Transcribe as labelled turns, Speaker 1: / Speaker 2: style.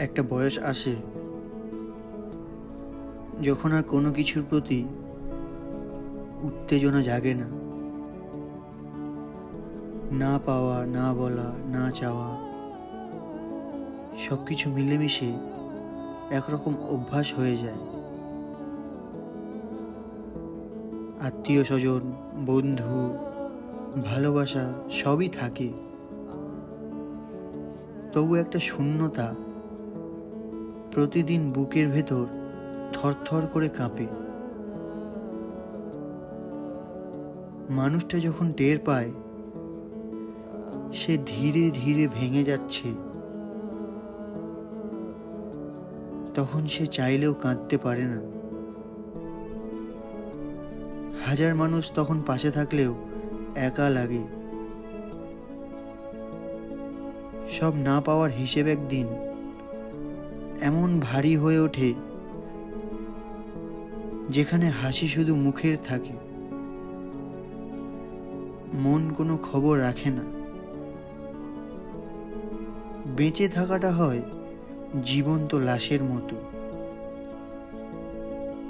Speaker 1: একটা বয়স আসে, যখন আর কোনো কিছুর প্রতি উত্তেজনা জাগে না। না পাওয়া, না বলা, না চাওয়া সব কিছু মিলেমিশে একরকম অভ্যাস হয়ে যায়। আত্মীয় স্বজন বন্ধু, ভালোবাসা সবই থাকে। তবু একটা শূন্যতা প্রতিদিন বুকের ভেতর থরথর করে কাঁপে। মানুষটা যখন টের পায়, সে ধীরে ধীরে ভেঙে যাচ্ছে। তখন সে চাইলেও কাঁদতে পারে না। হাজার মানুষ তখন পাশে থাকলেও একা লাগে। সব না পাওয়ার হিসেব একদিন এমন ভারী হয়ে ওঠে যেখানে হাসি শুধু মুখের থাকে। মন কোনো খবর রাখে না। বেঁচে থাকাটা হয় জীবন্ত লাশের মতো।